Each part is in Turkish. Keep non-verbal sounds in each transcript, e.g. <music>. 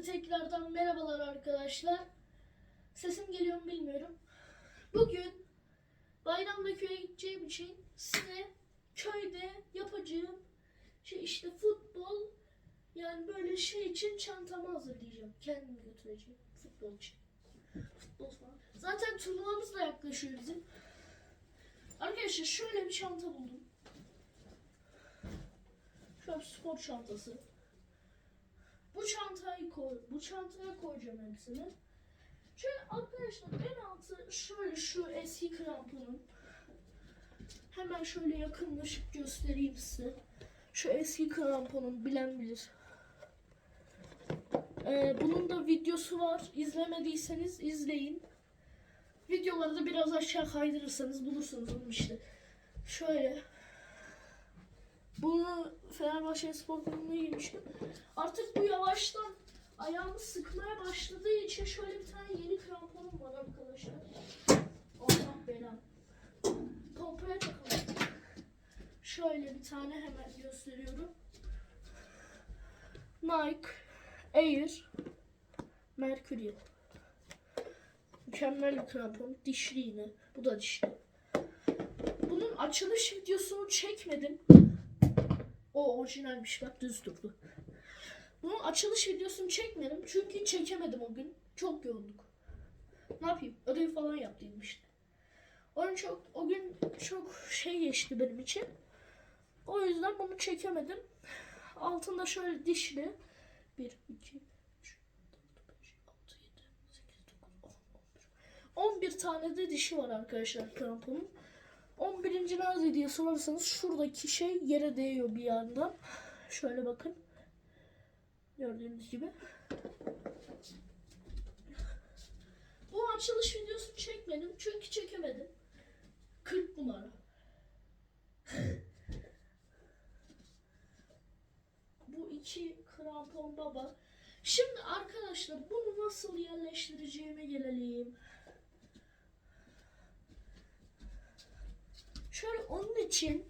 Hepinize tekrardan merhabalar arkadaşlar. Sesim geliyor mu bilmiyorum. Bugün bayramda köye gideceğim için size köyde yapacağım şey işte futbol yani böyle şey için çantamı hazırlayacağım. Kendim götüreceğim futbol için. Futbol falan. Zaten turnuvamız da yaklaşıyor bizim. Arkadaşlar şöyle bir çanta buldum. Şöyle bir spor çantası. Bu çantayı koy, bu çantaya koyacağım hepsini. Şöyle arkadaşlar en altı şöyle şu eski kramponum. Hemen şöyle yakınlaşıp göstereyim size. Şu eski kramponum bilen bilir. Ee, bunun da videosu var. İzlemediyseniz izleyin. Videoları da biraz aşağı kaydırırsanız bulursunuz onu işte. Şöyle. Bunu Fenerbahçe Spor Kulübü'ne giymiştim. Artık bu yavaştan ayağımı sıkmaya başladığı için şöyle bir tane yeni kramponum var arkadaşlar. Allah belam. Pompaya takalım. Şöyle bir tane hemen gösteriyorum. Nike Air Mercurial. Mükemmel bir krampon. Dişli yine. Bu da dişli. Bunun açılış videosunu çekmedim. O orijinalmiş bak düz durdu. Bunun açılış videosunu çekmedim çünkü çekemedim o gün. Çok yoğunduk. Ne yapayım? Ödev falan yaptım işte. Onun çok o gün çok şey geçti benim için. O yüzden bunu çekemedim. Altında şöyle dişli 1 2 3 4 5 6 7 8 9 10 11 11 tane de dişi var arkadaşlar kramponun. 11. nerede diye sorarsanız şuradaki şey yere değiyor bir yandan. Şöyle bakın. Gördüğünüz gibi. Bu açılış videosunu çekmedim çünkü çekemedim. 40 numara. Bu iki krampon baba. Şimdi arkadaşlar bunu nasıl yerleştireceğime gelelim. Şöyle onun için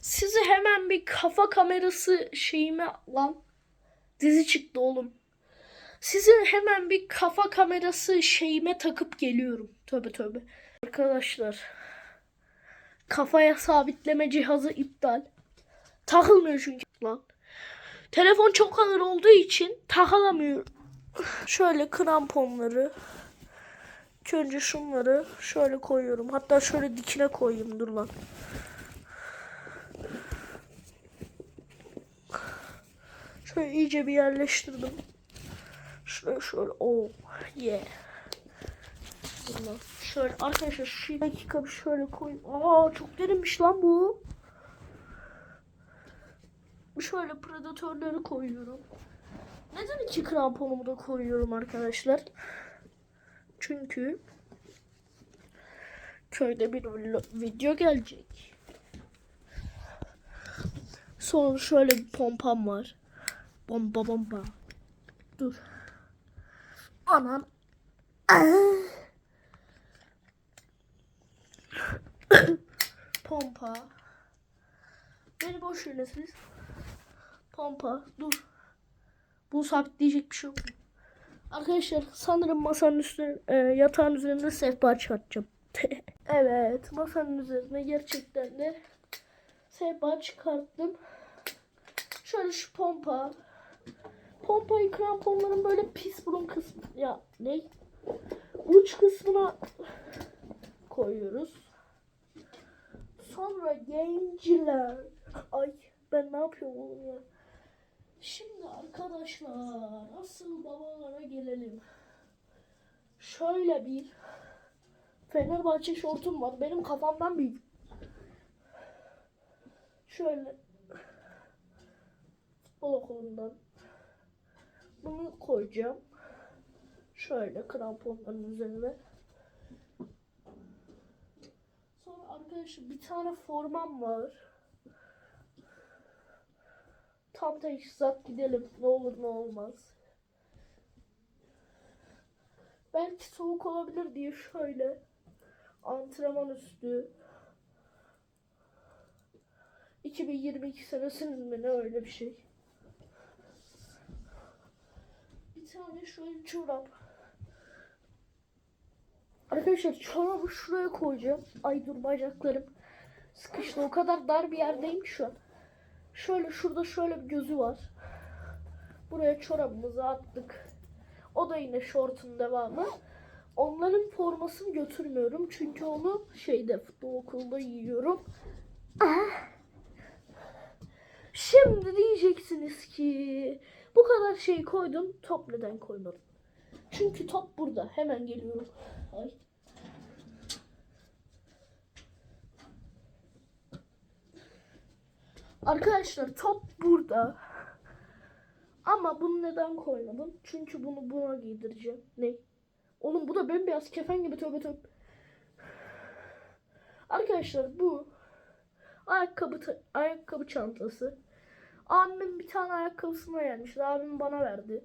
sizi hemen bir kafa kamerası şeyime lan dizi çıktı oğlum. Sizi hemen bir kafa kamerası şeyime takıp geliyorum. Tövbe tövbe. Arkadaşlar kafaya sabitleme cihazı iptal. Takılmıyor çünkü lan. Telefon çok ağır olduğu için takılamıyorum. Şöyle kramponları Önce şunları şöyle koyuyorum. Hatta şöyle dikine koyayım dur lan. Şöyle iyice bir yerleştirdim. Şöyle şöyle oh yeah. Dur lan. Şöyle arkadaşlar şu dakika bir şöyle koyayım. Aa çok derinmiş lan bu. Şöyle predatörleri koyuyorum. Neden iki kramponumu da koyuyorum arkadaşlar? Çünkü köyde bir video gelecek. Sonra şöyle bir pompam var. Bomba bomba. Dur. Anam. <coughs> Pompa. Beni boş verin. Pompa. Dur. Bu sabitleyecek bir şey yok. Arkadaşlar sanırım masanın üstüne e, yatağın üzerinde sehpa çıkartacağım. <laughs> evet masanın üzerine gerçekten de sehpa çıkarttım. Şöyle şu pompa. Pompayı kramponların böyle pis burun kısmı ya ne? Uç kısmına koyuyoruz. Sonra genciler. Ay ben ne yapıyorum oğlum ya? Şimdi arkadaşlar asıl babalara gelelim. Şöyle bir Fenerbahçe şortum var. Benim kafamdan büyük. Şöyle futbol okulundan bunu koyacağım. Şöyle kramponların üzerine. Sonra arkadaşlar bir tane formam var. Tam teçhizat gidelim. Ne olur ne olmaz. Belki soğuk olabilir diye şöyle antrenman üstü 2022 senesinin mi ne öyle bir şey. tane şöyle çorap. Arkadaşlar çorabı şuraya koyacağım. Ay dur bacaklarım sıkıştı. O kadar dar bir yerdeyim şu an. Şöyle şurada şöyle bir gözü var. Buraya çorabımızı attık. O da yine şortun devamı. Onların formasını götürmüyorum. Çünkü onu şeyde futbol okulunda giyiyorum. Ah. Şimdi diyeceksiniz ki bu kadar şey koydum. Top neden koymadım? Çünkü top burada. Hemen geliyorum. Ay. Arkadaşlar top burada. Ama bunu neden koymadım? Çünkü bunu buna giydireceğim. Ne? Oğlum bu da bembeyaz kefen gibi tövbe tövbe. Arkadaşlar bu ayakkabı ayakkabı çantası. Abimin bir tane ayakkabısına gelmişti. Abim bana verdi.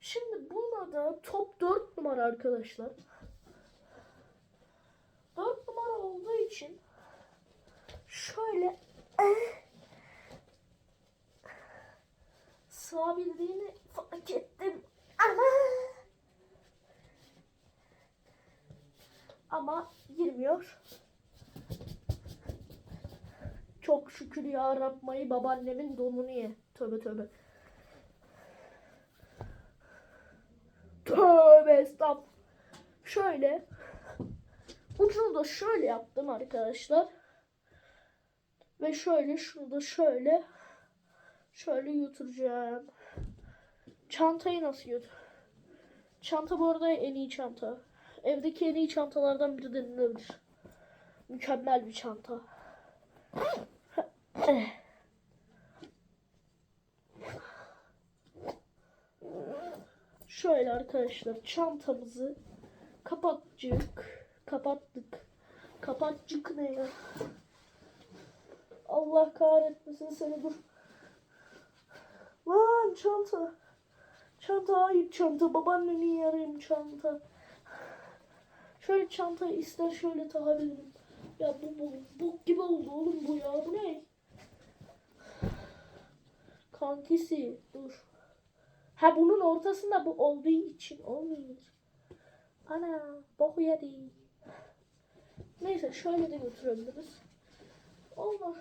Şimdi buna da top 4 numara arkadaşlar. 4 numara olduğu için şöyle eh, sığabildiğini fark ettim. Ama girmiyor. Çok şükür ya Rabbim babaannemin donunu ye. Tövbe tövbe. Tövbe estağfurullah. Şöyle. Ucunu da şöyle yaptım arkadaşlar. Ve şöyle şunu da şöyle. Şöyle götüreceğim. Çantayı nasıl götür? Çanta bu arada en iyi çanta. Evdeki en iyi çantalardan biri denilebilir. Mükemmel bir çanta. Şöyle arkadaşlar çantamızı kapattık. Kapattık. Kapattık ne ya? Allah kahretmesin seni dur. Lan çanta. Çanta hayır çanta. Babaannemin yarayım çanta. Şöyle çantayı ister şöyle takabilirim. Ya bu, bu bok gibi oldu oğlum bu ya. Bu ne? Kankisi dur. Ha bunun ortasında bu olduğu için olmuyor. Ana boku yedi. Neyse şöyle de götürebiliriz. Olmaz.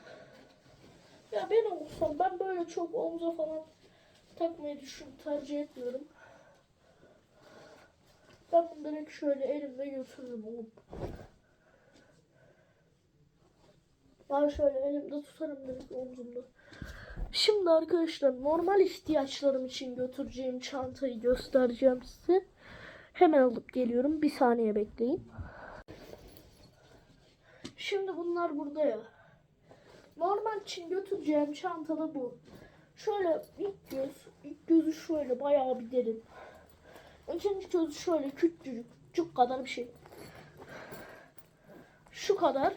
Ya ben olsam ben böyle çok omuza falan takmayı düşün tercih etmiyorum. Ben bunu direkt şöyle elimde götürürüm oğlum. Ben şöyle elimde tutarım direkt omzumda. Şimdi arkadaşlar normal ihtiyaçlarım için götüreceğim çantayı göstereceğim size. Hemen alıp geliyorum. Bir saniye bekleyin. Şimdi bunlar burada ya. Normal için götüreceğim çantada bu. Şöyle ilk göz, ilk gözü şöyle bayağı bir derin. İkinci gözü şöyle küçücük, küçük kadar bir şey. Şu kadar.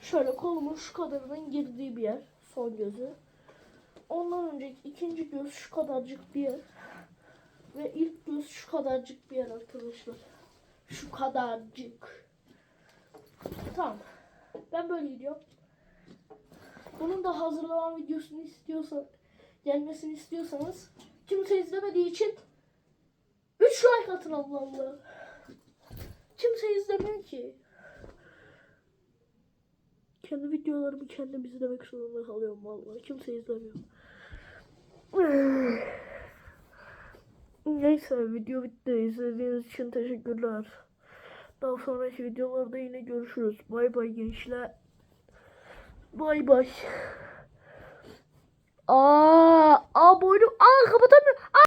Şöyle kolumun şu kadarının girdiği bir yer. Son gözü. Ondan önceki ikinci göz şu kadarcık bir yer. Ve ilk göz şu kadarcık bir yer arkadaşlar. Şu kadarcık. Tamam. Ben böyle gidiyorum. Bunun da hazırlanan videosunu istiyorsan gelmesini istiyorsanız kimse izlemediği için 3 like atın Allah Allah. Kimse izlemiyor ki. Kendi videolarımı kendim izlemek zorunda kalıyorum vallahi. Kimse izlemiyor. <sighs> Neyse video bitti. İzlediğiniz için teşekkürler. Daha sonraki videolarda yine görüşürüz. Bay bay gençler. Bay bay. Aa, aa boynum. Aa kapatamıyorum. Aa!